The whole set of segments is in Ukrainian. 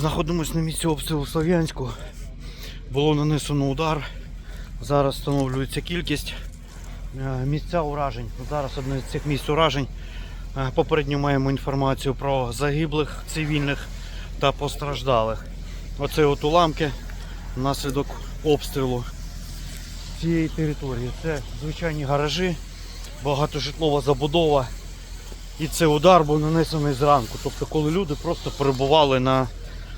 Знаходимось на місці обстрілу Слов'янську. Було нанесено удар. Зараз встановлюється кількість е, місця уражень. Зараз одне з цих місць уражень. Е, Попередньо маємо інформацію про загиблих цивільних та постраждалих. Оце от уламки внаслідок обстрілу цієї території. Це звичайні гаражі, багатожитлова забудова. І це удар був нанесений зранку. Тобто, коли люди просто перебували на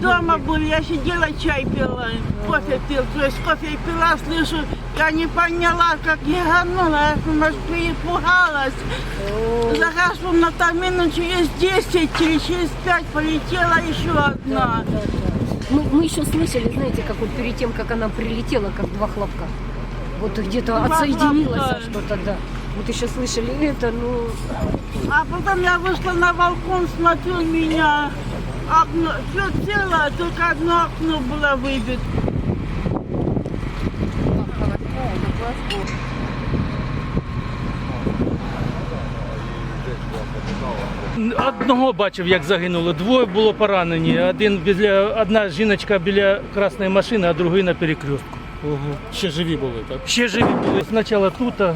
Дома были, я сидела, чай пила, кофе пил, то есть кофе пила, слышу, я не поняла, как ебанула, я может, перепугалась. За газом на там минут через 10 или через 5 полетела еще одна. Мы, мы еще слышали, знаете, как вот перед тем, как она прилетела, как два хлопка. Вот где-то отсоединилось что-то, да. Вот еще слышали это, ну, А потом я вышла на балкон, смотрю, меня окно, все целое, только одно окно было выбито. Одного бачив, як загинуло. Двоє було поранені. Один біля одна жіночка біля красної машини, а другий на перекрестку. Ще живі були, так? Ще живі були. Спочатку тут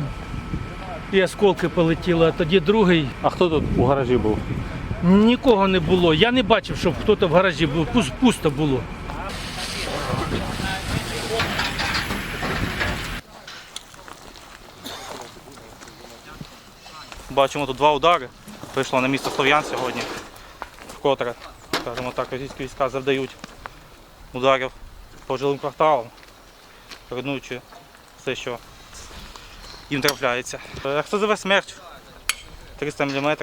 і осколки полетіли, а тоді другий. А хто тут у гаражі був? Нікого не було. Я не бачив, щоб хтось в гаражі був. Пусто було. Бачимо тут два удари. Прийшло на місто Слов'ян сьогодні. Вкотре, скажімо так, російські війська завдають ударів по жилим кварталам, руйнуючи все, що їм трапляється. Експлозивна смерть 300 мм.